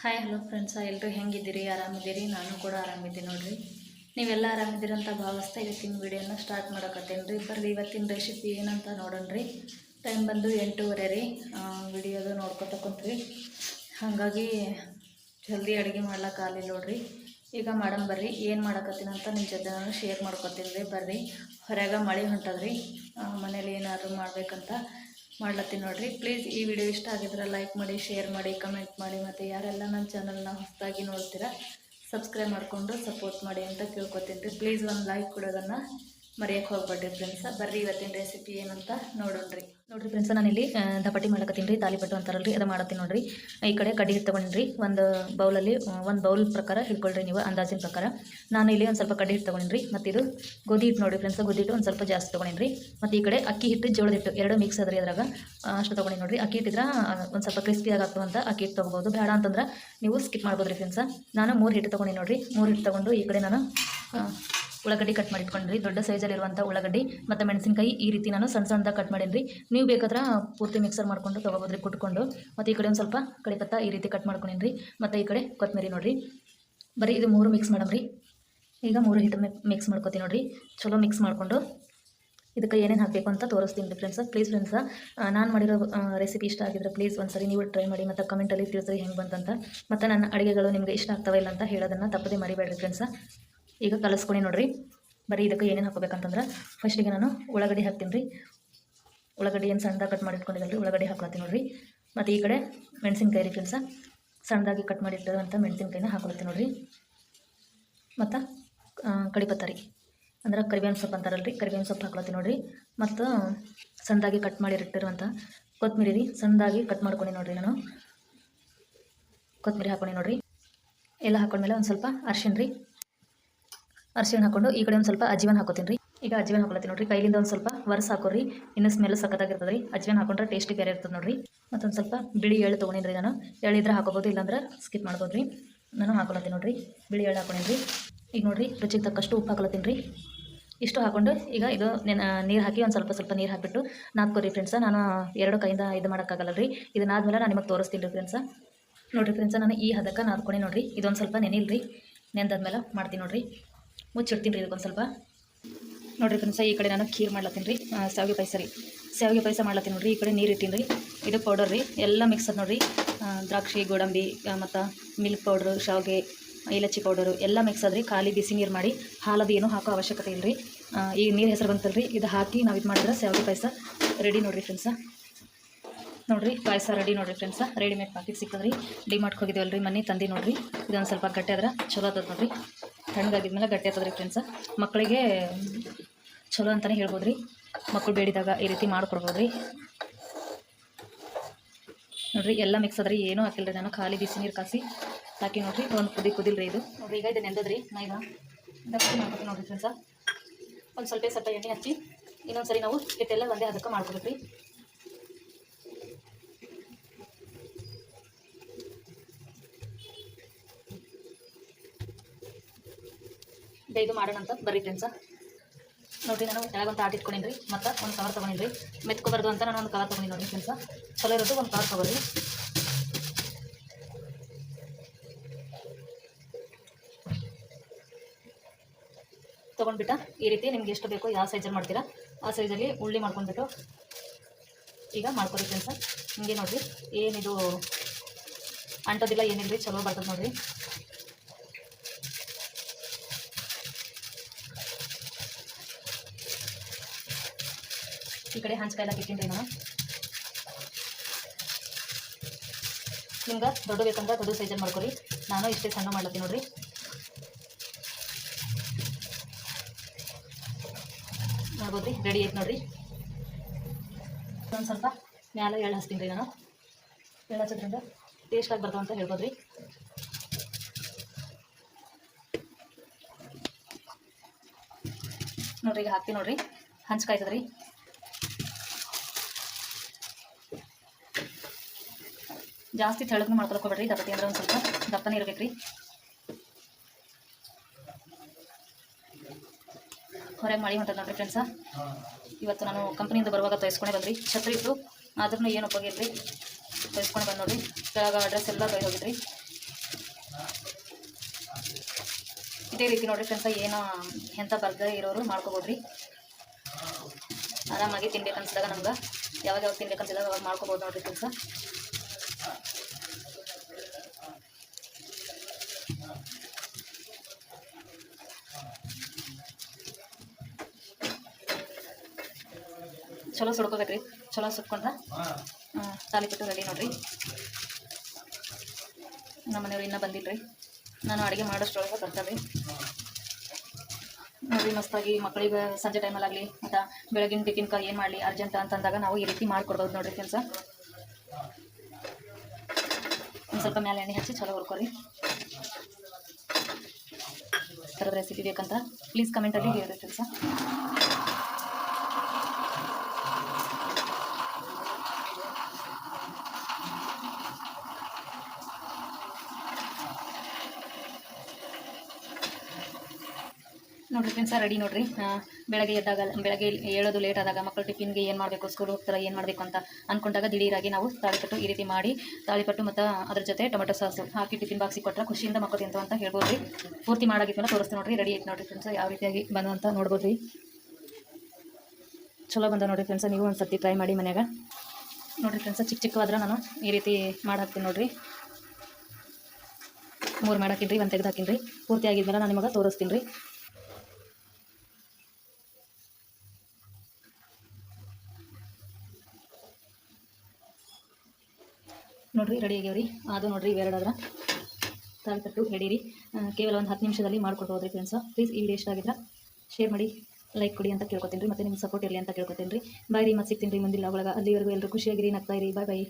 Hi hello friends ಎಲ್ಲರೂ ಹೆಂಗಿದ್ದೀರಿ? ಆರಾಮಿದ್ದೀರಿ? ನಾನು ಕೂಡ ಆರಾಮಿದ್ದೀನಿ ನೋಡಿರಿ. ನೀವೆಲ್ಲ ಆರಾಮಿದ್ದೀರಿ ಅಂತ ಭಾವಿಸ್ತಾ ಇವತ್ತಿನ ವಿಡಿಯೋನ ಸ್ಟಾರ್ಟ್ ಮಾಡೋಕತ್ತೇನೆ ರೀ. ಬರ್ರಿ, ಇವತ್ತಿನ ರೆಸಿಪಿ ಏನಂತ ನೋಡೋಣ ರೀ. ಟೈಮ್ ಬಂದು ಎಂಟೂವರೆ ರೀ. ವಿಡಿಯೋದು ನೋಡ್ಕೊತ ಕುಂತ್ರಿ. ಹಾಗಾಗಿ ಜಲ್ದಿ ಅಡುಗೆ ಮಾಡ್ಲಿಕ್ಕೆ ಆಗಲಿಲ್ಲ ನೋಡ್ರಿ. ಈಗ ಮಾಡಮ್ ಬರ್ರಿ, ಏನು ಮಾಡಕತ್ತೀನಿ ಅಂತ ನಿಮ್ಮ ಜೊತೆ ನಾನು ಶೇರ್ ಮಾಡ್ಕೊತೀನಿ ರೀ. ಬರ್ರಿ ಹೊರಗೆ ಮಳೆ ಹೊಂಟದ್ರಿ. ಮನೇಲಿ ಏನಾದರೂ ಮಾಡ್ಬೇಕಂತ ಮಾಡ್ಲತ್ತೀನಿ ನೋಡ್ರಿ. ಪ್ಲೀಸ್ ಈ ವಿಡಿಯೋ ಇಷ್ಟ ಆಗಿದ್ರೆ ಲೈಕ್ ಮಾಡಿ ಶೇರ್ ಮಾಡಿ ಕಮೆಂಟ್ ಮಾಡಿ ಮತ್ತು ಯಾರೆಲ್ಲ ನನ್ನ ಚಾನಲ್ನ ಹೊಸದಾಗಿ ನೋಡ್ತೀರಾ ಸಬ್ಸ್ಕ್ರೈಬ್ ಮಾಡಿಕೊಂಡು ಸಪೋರ್ಟ್ ಮಾಡಿ ಅಂತ ಕೇಳ್ಕೊತೀನಿ ರೀ. ಪ್ಲೀಸ್ ಒಂದು ಲೈಕ್ ಕೊಡೋದನ್ನು. ಮರೆಯೋಕ್ಕೆ ಹೋಗ್ಬೇಡ್ರಿ ಫ್ರೆಂಡ್ಸ ಬರ್ರಿ ಇವತ್ತಿನ ರೆಸಿಪಿ ಏನಂತ ನೋಡೋಣ್ರಿ. ನೋಡ್ರಿ ಫ್ರೆಂಡ್ಸ ನಾನಿಲ್ಲಿ ದಪಟಿ ಮಾಡಕತ್ತೀನಿ ರೀ ತಾಲಿಪಟ್ಟು ಅಂತಾರಲ್ರಿ, ಅದು ಮಾಡತ್ತೀನಿ ನೋಡ್ರಿ. ಈ ಕಡೆ ಕಡ್ಡಿ ಹಿಟ್ಟು ಒಂದು ಬೌಲಲ್ಲಿ ಒಂದು ಬೌಲ್ ಪ್ರಕಾರ ಹಿಡ್ಕೊಳ್ರಿ ನೀವು, ಅಂದಾಜಿನ ಪ್ರಕಾರ. ನಾನು ಇಲ್ಲಿ ಒಂದು ಸ್ವಲ್ಪ ಕಡ್ಡಿ ಹಿಟ್ಟು ತೊಗೊಂಡಿನಿ ಮತ್ತು ಇದು ಗೋಧಿ ಹಿಟ್ಟು ನೋಡಿ ಫ್ರೆಂಡ್ಸ್ ಗೋಧಿ ಹಿಟ್ಟು ಒಂದು ಸ್ವಲ್ಪ ಜಾಸ್ತಿ ತೊಗೊಂಡಿನಿ ಮತ್ತು ಈ ಕಡೆ ಅಕ್ಕಿ ಹಿಟ್ಟು, ಜೋಳದ ಹಿಟ್ಟು, ಎರಡು ಮಿಕ್ಸ್ ಅದ್ರಿ ಅದ್ರಾಗ. ಅಷ್ಟು ತೊಗೊಂಡಿನಿ ನೋಡ್ರಿ. ಅಕ್ಕಿ ಹಿಟ್ಟಿದ್ರೆ ಒಂದು ಸ್ವಲ್ಪ ಕ್ರಿಸ್ಪಿ ಆಗ್ತದೆ ಅಂತ ಅಕ್ಕಿ ಹಿಟ್ಟು ತೊಗೋಬೋದು. ಬೇಡ ಅಂತಂದ್ರೆ ನೀವು ಸ್ಕಿಪ್ ಮಾಡ್ಬೋದು ರೀ ಫ್ರೆಂಡ್ಸ ನಾನು ಮೂರು ಹಿಟ್ಟು ತೊಗೊಂಡಿನಿ ನೋಡ್ರಿ. ಮೂರು ಹಿಟ್ಟು ತೊಗೊಂಡು ಈ ಕಡೆ ನಾನು ಉಳ್ಳಾಗಡ್ಡಿ ಕಟ್ ಮಾಡಿ ಇಟ್ಕೊಂಡ್ರಿ ದೊಡ್ಡ ಸೈಜಲ್ಲಿರುವಂಥ ಉಳ್ಳಾಗಡ್ಡಿ ಮತ್ತು ಮೆಣಸಿನಕಾಯಿ ಈ ರೀತಿ ನಾನು ಸಣ್ಣ ಸಣ್ಣದಾಗ ಕಟ್ ಮಾಡೀನಿ ನೀವು ಬೇಕಾದ್ರೆ ಪೂರ್ತಿ ಮಿಕ್ಸರ್ ಮಾಡಿಕೊಂಡು ತೊಗೊಬೋದ್ರಿ ಕುಟ್ಕೊಂಡು. ಮತ್ತು ಈ ಕಡೆ ಒಂದು ಸ್ವಲ್ಪ ಕಡಿಪತ್ತ ಈ ರೀತಿ ಕಟ್ ಮಾಡ್ಕೊಂಡೀನಿ ಮತ್ತು ಈ ಕಡೆ ಕೊತ್ತಂಬರಿ ನೋಡಿರಿ. ಬರೀ ಇದು ಮೂರು ಮಿಕ್ಸ್ ಮಾಡಮ್ರಿ. ಈಗ ಮೂರು ಹಿಟ್ಟು ಮಿಕ್ಸ್ ಮಾಡ್ಕೊತೀನಿ ನೋಡಿರಿ. ಚಲೋ ಮಿಕ್ಸ್ ಮಾಡಿಕೊಂಡು ಇದಕ್ಕೆ ಏನೇನು ಹಾಕಬೇಕು ಅಂತ ತೋರಿಸ್ತೀನಿ ಫ್ರೆಂಡ್ಸ ಪ್ಲೀಸ್ ಫ್ರೆಂಡ್ಸ ನಾನು ಮಾಡಿರೋ ರೆಸಿಪಿ ಇಷ್ಟ ಆಗಿದ್ರೆ ಪ್ಲೀಸ್ ಒಂದ್ಸರಿ ನೀವು ಟ್ರೈ ಮಾಡಿ ಮತ್ತು ಕಮೆಂಟಲ್ಲಿ ತಿಳಿಸ್ರಿ ಹೆಂಗೆ ಬಂತಂತ. ಮತ್ತು ನನ್ನ ಅಡುಗೆಗಳು ನಿಮಗೆ ಇಷ್ಟ ಆಗ್ತವೆ ಇಲ್ಲ ಅಂತ ಹೇಳೋದನ್ನು ತಪ್ಪದೇ ಮರಿಬೇಡ್ರಿ ಫ್ರೆಂಡ್ಸ ಈಗ ಕಲಿಸ್ಕೊಡಿ ನೋಡ್ರಿ. ಬರೀ ಇದಕ್ಕೆ ಏನೇನು ಹಾಕೋಬೇಕಂತಂದ್ರೆ ಫಸ್ಟಿಗೆ ನಾನು ಉಳ್ಳಾಗಡ್ಡಿ ಹಾಕ್ತೀನಿ ರೀ ಉಳ್ಳಾಗಡ್ಡಿ ಏನು ಸಣ್ಣದಾಗಿ ಕಟ್ ಮಾಡಿಟ್ಕೊಂಡಿದ್ದಲ್ಲ ರೀ ಉಳ್ಳಾಗಡ್ಡಿ ಹಾಕ್ಲತ್ತೀನಿ ನೋಡ್ರಿ. ಮತ್ತು ಈ ಕಡೆ ಮೆಣಸಿನ್ಕಾಯಿ ರೀ ಕೆಲಸ, ಸಣ್ಣದಾಗಿ ಕಟ್ ಮಾಡಿಟ್ಟಿರೋಂಥ ಮೆಣಸಿನ್ಕಾಯಿನ ಹಾಕೊಳತ್ತೀನಿ ನೋಡ್ರಿ. ಮತ್ತು ಕಡಿಪತ್ತ ರೀ. ಅಂದ್ರೆ ಕರಿಬೇವಿನ ಸೊಪ್ಪು ಅಂತಾರಲ್ಲ ರೀ ಕರಿಬೇವಿನ ಸೊಪ್ಪು ಹಾಕ್ಲತ್ತೀನಿ ನೋಡ್ರಿ. ಮತ್ತು ಸಣ್ಣದಾಗಿ ಕಟ್ ಮಾಡಿಟ್ಟಿರುವಂಥ ಕೊತ್ತಂಬರಿ ರೀ, ಸಣ್ಣದಾಗಿ ಕಟ್ ಮಾಡ್ಕೊಂಡು ನೋಡ್ರಿ ನಾನು. ಕೊತ್ತಂಬರಿ ಹಾಕೊಂಡು ನೋಡ್ರಿ. ಎಲ್ಲ ಹಾಕೊಂಡ್ಮೇಲೆ ಒಂದು ಸ್ವಲ್ಪ ಅರ್ಶಿನ ರೀ. ಅರ್ಶಿಣ ಹಾಕೊಂಡು ಈ ಕಡೆ ಒಂದು ಸ್ವಲ್ಪ ಅಜ್ಜಿವನ್ ಹಾಕೋತೀನಿ ರೀ. ಈಗ ಅಜ್ಜಿವನ್ ಹಾಕೊಳತ್ತೀನಿ ನೋಡ್ರಿ. ಕೈಲಿಂದ ಒಂದು ಸ್ವಲ್ಪ ವರ್ಸ್ ಹಾಕೋರಿ. ಇನ್ನು ಸ್ಮೆಲ್ ಸಖತ್ತಾಗಿರ್ತದೆ ರೀ ಅಜ್ಜಿವನ್ ಹಾಕೊಂಡ್ರೆ ಟೇಸ್ಟ್ ಬೇರೆ ಇರ್ತದೆ ನೋಡ್ರಿ. ಮತ್ತೊಂದು ಸ್ವಲ್ಪ ಬಿಳಿ ಎಳ್ಳು ತೊಗೊಂಡಿನಿ ನಾನು. ಎಳ್ಳಿದ್ರೆ ಹಾಕೋಬೋದು, ಇಲ್ಲಾಂದ್ರೆ ಸ್ಕಿಪ್ ಮಾಡ್ಬೋದು ರೀ. ನಾನು ಹಾಕೊಳತ್ತೀನಿ ನೋಡ್ರಿ. ಬಿಳಿ ಎಳ್ಳು ಹಾಕೊಂಡಿನಿ ಈಗ ನೋಡ್ರಿ, ರುಚಿಗೆ ತಕ್ಕಷ್ಟು ಉಪ್ಪು ಹಾಕೊಳತ್ತೀನಿ ರೀ. ಇಷ್ಟು ಹಾಕೊಂಡು ಈಗ ಇದು ನೀರು ಹಾಕಿ ಒಂದು ಸ್ವಲ್ಪ ಸ್ವಲ್ಪ ನೀರು ಹಾಕಿಬಿಟ್ಟು ನಾದ್ಕೊರಿ ಫ್ರೆಂಡ್ಸ ನಾನು ಎರಡು ಕೈಯಿಂದ ಇದು ಮಾಡೋಕ್ಕಾಗಲ್ಲ ರೀ. ಇದನ್ನಾದ್ಮೇಲೆ ನಾನು ನಿಮಗೆ ತೋರಿಸ್ತೀನಿ ರೀ ಫ್ರೆಂಡ್ಸ ನೋಡಿರಿ ಫ್ರೆಂಡ್ಸ ನಾನು ಈ ಹದಕ್ಕೆ ನಾದ್ಕೊಂಡು ನೋಡಿರಿ. ಇದೊಂದು ಸ್ವಲ್ಪ ನೆನಿಲ್ರಿ. ನೆಂದಾದ್ಮೇಲೆ ಮಾಡ್ತೀನಿ ನೋಡ್ರಿ. ಮುಚ್ಚಿಡ್ತೀನಿ ರೀ ಇದಕ್ಕೊಂದು ಸ್ವಲ್ಪ. ನೋಡಿರಿ ಫ್ರೆಂಡ್ಸ, ಈ ಕಡೆ ನಾನು ಖೀರ್ ಮಾಡ್ಲತ್ತೀನಿ ರೀ. ಶಾವಿಗೆ ಪಾಯಸ ರೀ. ಶಾವಿಗೆ ಪಾಯಸ ಮಾಡ್ಲತ್ತೀನಿ ನೋಡಿರಿ. ಈ ಕಡೆ ನೀರು ಇಟ್ಟೀನಿ ರೀ. ಇದು ಪೌಡರ್ ರೀ. ಎಲ್ಲ ಮಿಕ್ಸ್ ಅದು ನೋಡಿರಿ. ದ್ರಾಕ್ಷಿ, ಗೋಡಂಬಿ ಮತ್ತು ಮಿಲ್ಕ್ ಪೌಡ್ರು ಶಾವಿಗೆ ಏಲಚ್ಚಿ ಪೌಡರು ಎಲ್ಲ ಮಿಕ್ಸ್ ಅದ್ರಿ ಖಾಲಿ ಬಿಸಿ ನೀರು ಮಾಡಿ ಹಾಲದ ಏನು ಹಾಕೋ ಅವಶ್ಯಕತೆ ಇಲ್ಲ ರೀ ಈ ನೀರು ಹೆಸರು ಬಂತಲ್ಲ ರೀ. ಇದು ಹಾಕಿ ನಾವು ಇದು ಮಾಡಿದ್ರೆ ಶಾವಿಗೆ ಪಾಯಸ ರೆಡಿ ನೋಡಿರಿ ಫ್ರೆಂಡ್ಸ. ನೋಡಿರಿ, ಪಾಯಸ ರೆಡಿ ನೋಡಿರಿ ಫ್ರೆಂಡ್ಸ. ರೆಡಿಮೇಡ್ ಪ್ಯಾಕೆಟ್ ಸಿಕ್ಕದ್ರಿ ಡಿಮಾರ್ಟ್ಗೆ ಹೋಗಿದ್ದೀವಲ್ಲ ರೀ ಮನೆ ತಂದು ನೋಡಿರಿ. ಇದೊಂದು ಸ್ವಲ್ಪ ಗಟ್ಟಿ ಆದ್ರೆ ಚಲೋ ಆತದ ನೋಡ್ರಿ. ತಣ್ಣಗಾಗಿದ್ಮೇಲೆ ಗಟ್ಟಿ ಆಗ್ತದ್ರಿ ಫ್ರೆಂಡ್ಸ ಮಕ್ಕಳಿಗೆ ಚಲೋ ಅಂತಲೇ ಹೇಳ್ಬೋದು ರೀ ಮಕ್ಕಳು ಬೇಡಿದಾಗ ಈ ರೀತಿ ಮಾಡ್ಕೊಡ್ಬೋದು ರೀ ನೋಡ್ರಿ, ಎಲ್ಲ ಮಿಕ್ಸ್ ಅದ್ರಿ. ಏನೂ ಹಾಕಿಲ್ಲ ನಾನು. ಖಾಲಿ ಬಿಸಿ ನೀರು ಕಾಸಿ ಹಾಕಿ ನೋಡ್ರಿ. ಒಂದು ಕುದಿ ಕುದಿಲ್ರಿ ಇದು. ನೋಡ್ರಿ, ಈಗ ಇದು ನೆಂದದ್ರಿ ನಾ ಈಗ ದಪ್ಪಿ ಮಾಡ್ಕೊತೀನಿ ನೋಡ್ರಿ ಫ್ರೆಂಡ್ಸ ಒಂದು ಸ್ವಲ್ಪ ಸ್ವಲ್ಪ ಎಣ್ಣೆ ಹಚ್ಚಿ ಇನ್ನೊಂದು ಸರಿ ನಾವು ಇತ್ತೆಲ್ಲ ಒಂದೇ ಅದಕ್ಕೆ ಮಾಡ್ಕೊಬೇಕು ಇದು ಮಾಡೋಣ ಅಂತ ಬರ್ರಿ ಫ್ರೆಂಡ್ಸ ನೋಡಿ, ನಾನು ಕೆಳಗೊಂದು ಆಟ ಇಟ್ಕೊಂಡಿನಿ ಮತ್ತೆ ಒಂದು ಕವರ್ ತೊಗೊಂಡಿನಿ ಮೆತ್ಕೋಬಾರ್ದು ಅಂತ ನಾನು ಒಂದು ಕವರ್ ತೊಗೊಂಡಿನಿ ನೋಡಿ ಫ್ರೆಂಡ್ಸ. ಚಲೋ ಇರೋದು ಒಂದು ಕವರ್ ತೊಗೊಳ್ರಿ ತೊಗೊಂಡ್ಬಿಟ್ಟ, ಈ ರೀತಿ ನಿಮ್ಗೆ ಎಷ್ಟು ಬೇಕೋ ಯಾವ ಸೈಜಲ್ಲಿ ಮಾಡ್ತೀರಾ, ಆ ಸೈಜಲ್ಲಿ ಉಳ್ಳಿ ಮಾಡ್ಕೊಂಡ್ಬಿಟ್ಟು ಈಗ ಮಾಡ್ಕೊರಿ ಫ್ರೆಂಡ್ಸ. ಹಿಂಗೆ ನೋಡಿರಿ, ಏನಿದು ಅಂಟೋದಿಲ್ಲ ಏನಿಲ್ಲ ರೀ ಚಲೋ ಬರ್ತದೆ ನೋಡ್ರಿ. ಈ ಕಡೆ ಹಂಚ್ಕಾಯಿ ಬಿಟ್ಟಿನಿ ಇಟ್ಟಿನಿ ನಾನು ನಿಮ್ಗೆ ದೊಡ್ಡ ಬೇಕಂದ್ರೆ ದೊಡ್ಡ ಸೈಜಲ್ಲಿ ಮಾಡ್ಕೊರಿ. ನಾನು ಇಷ್ಟೇ ಸಣ್ಣ ಮಾಡ್ಲತ್ತೀನಿ ನೋಡ್ರಿ. ನೋಡ್ಬೋದ್ರಿ ರೆಡಿ ಐತೆ ನೋಡ್ರಿ. ಒಂದು ಸ್ವಲ್ಪ ಮ್ಯಾಲೆ ಎಳ್ಳು ಹಚ್ತೀನಿ ರೀ ನಾನು. ಎಳ್ಳು ಹಚ್ಚೋದ್ರಿಂದ ಟೇಸ್ಟಾಗಿ ಬರ್ತಾವ ಅಂತ ಹೇಳ್ಬೋದ್ರಿ. ನೋಡ್ರಿ, ಈಗ ಹಾಕ್ತೀನಿ ನೋಡ್ರಿ. ಹಂಚ್ಕಾಯ್ತದ್ರಿ ಜಾಸ್ತಿ ತೆಳಗ್ನು ಮಾಡ್ಕೊಳ್ಕೊಬೇಡ್ರಿ. ದಪ್ಪತಿ ಅಂದ್ರೆ ಒಂದು ಸ್ವಲ್ಪ ದಪ್ಪನೆ ಇರ್ಬೇಕು ರೀ ಹೊರಗೆ ಮಳೆ ಹೊಂಟದ ನೋಡ್ರಿ ಫ್ರೆಂಡ್ಸ ಇವತ್ತು ನಾನು ಕಂಪ್ನಿಯಿಂದ ಬರುವಾಗ ತೊಯ್ಸ್ಕೊಂಡೆ ಬಂದ್ರಿ. ಛತ್ರಿ ಇತ್ತು ಆದ್ರೂ ಏನು ಉಪಯೋಗಿಲ್ಲ ರೀ ತೊಯ್ಸ್ಕೊಂಡು ಬಂದು ನೋಡ್ರಿ. ಕೆಳಗ ಅಡ್ರೆಸ್ ಎಲ್ಲ ತೊಯ್ದು ಹೋಗಿದ್ರಿ. ಇದೇ ರೀತಿ ನೋಡ್ರಿ ಫ್ರೆಂಡ್ಸ ಏನೋ ಎಂಥ ಬರ್ದೇ ಇರೋರು ಮಾಡ್ಕೋಬೋದ್ರಿ. ಆರಾಮಾಗಿ ತಿನ್ಬೇಕು ಅನ್ಸಿದಾಗ ನಮ್ಗೆ ಯಾವಾಗ ಯಾವಾಗ ತಿನ್ಬೇಕು ಅನ್ಸಿದಾಗ ಅವಾಗ ಮಾಡ್ಕೋಬೋದು ನೋಡ್ರಿ ಫ್ರೆಂಡ್ಸ ಚಲೋ ಸುಡ್ಕೋಬೇಕ್ರಿ. ಚಲೋ ಸುಟ್ಕೊಂಡ್ರೆ? ತಾಲಿಪಟ್ಟು ರೆಡಿ ನೋಡ್ರಿ. ನಮ್ಮ ಮನೆಯವ್ರು ಇನ್ನೂ ರೀ ನಾನು ಅಡುಗೆ ಮಾಡೋಷ್ಟ್ರೊಳಗೆ ಬರ್ತಾರೆ ನೋಡ್ರಿ, ಮಸ್ತಾಗಿ ಮಕ್ಕಳಿಗೆ ಸಂಜೆ ಟೈಮಲ್ಲಾಗಲಿ ಮತ್ತು ಬೆಳಗಿನ ಟಿಫಿನ್ಕ ಏನು ಮಾಡಲಿ, ಅರ್ಜೆಂಟ್ ಅಂತಂದಾಗ ನಾವು ಈ ರೀತಿ ಮಾಡಿಕೊಡ್ಬೋದು ನೋಡಿರಿ ಕೆಲಸ. ಒಂದು ಸ್ವಲ್ಪ ಮೇಲೆ ಎಣ್ಣೆ ಹಚ್ಚಿ ಚಲೋ ಹುರ್ಕೊರಿ. ಥರದ ರೆಸಿಪಿ ಬೇಕಂತ ಪ್ಲೀಸ್ ಕಮೆಂಟಲ್ಲಿ ಹೇಳಿರಿ ಕೆಲಸ. ನೋಡ್ರಿ ಫ್ರೆಂಡ್ಸ ರೆಡಿ ನೋಡ್ರಿ. ಬೆಳಗ್ಗೆ ಎದ್ದಾಗ, ಬೆಳಗ್ಗೆ ಹೇಳೋದು ಲೇಟ್ ಆದಾಗ ಮಕ್ಕಳು ಟಿಫಿನ್ಗೆ ಏನು ಮಾಡಬೇಕು ಸ್ಕೂಲ್ ಹೋಗ್ತಾರೆ ಏನು ಮಾಡಬೇಕು ಅಂತ ಅಂದ್ಕೊಂಡಾಗ ದಿಢೀರಾಗಿ ನಾವು ತಾಳಿಪಟ್ಟು ಈ ರೀತಿ ಮಾಡಿ, ತಾಳಿಪಟ್ಟು ಮತ್ತು ಅದ್ರ ಜೊತೆ ಟೊಮೆಟೊ ಸಾಸು ಹಾಕಿ ಟಿಫಿನ್ ಬಾಕ್ಸಿಗೆ ಕೊಟ್ಟರೆ ಖುಷಿಯಿಂದ ಮಕ್ಕಳು ತಿಂತು ಅಂತ ಹೇಳ್ಬೋದು ರೀ ಪೂರ್ತಿ ಮಾಡಾಗಿತ್ತು ತೋರಿಸ್ತೀನಿ ನೋಡಿರಿ ರೆಡಿ ಆಯ್ತು ನೋಡ್ರಿ ಫ್ರೆಂಡ್ಸ್ ಯಾವ ರೀತಿಯಾಗಿ ಬಂದು ಅಂತ ನೋಡ್ಬೋದು ರೀ ಚಲೋ ಬಂದ ನೋಡ್ರಿ ಫ್ರೆಂಡ್ಸ ನೀವು ಒಂದು ಸರ್ತಿ ಟ್ರೈ ಮಾಡಿ ಮನೆಯಾಗ. ನೋಡಿರಿ ಫ್ರೆಂಡ್ಸ್ ಚಿಕ್ಕ ಚಿಕ್ಕವಾದ್ರೆ ನಾನು ಈ ರೀತಿ ಮಾಡಿ ಹಾಕ್ತೀನಿ ನೋಡ್ರಿ. ಮೂರು ಮಾಡಾಕಿನ್ರಿ, ಒಂದು ತೆಗೆದು ಹಾಕಿನ್ರಿ. ಪೂರ್ತಿ ಆಗಿದ್ಮೇಲೆ ನಾನು ನಿಮಗೆ ತೋರಿಸ್ತೀನಿ ರೀ ನೋಡ್ರಿ ರೆಡಿ ಆಗ್ಯಾವ್ರಿ. ಅದು ನೋಡ್ರಿ ಇವೆರಡಾದ್ರೆ ತಾಳಿಪಟ್ಟು ಹೇಳಿರಿ ಕೇವಲ ಒಂದು ಹತ್ತು ನಿಮಿಷದಲ್ಲಿ ಮಾಡ್ಕೊಡ್ಬೋದು ಫ್ರೆಂಡ್ಸ್ ಪ್ಲೀಸ್ ಈ ವಿಡಿಯೋ ಇಷ್ಟ ಆಗಿದ್ರೆ ಶೇರ್ ಮಾಡಿ ಲೈಕ್ ಕೊಡಿ ಅಂತ ಕೇಳ್ಕೊತೀನಿ ರೀ ಮತ್ತು ನಿಮ್ಮ ಸಪೋರ್ಟ್ ಇರಲಿ ಅಂತ ಕೇಳ್ಕೊತೀನಿ ರೀ ಬಾಯ್ ರೀ ಮತ್ತೆ ಸಿಗ್ತೀನಿ ರೀ ಮುಂದಿಲ್ಲ ಒಳಗೆ. ಅಲ್ಲಿವರೆಗೂ ಎಲ್ಲರೂ ಖುಷಿಯಾಗಿರಿ, ನಗ್ತಾ ಇರಿ. ಬಾಯ್ ಬಾಯ್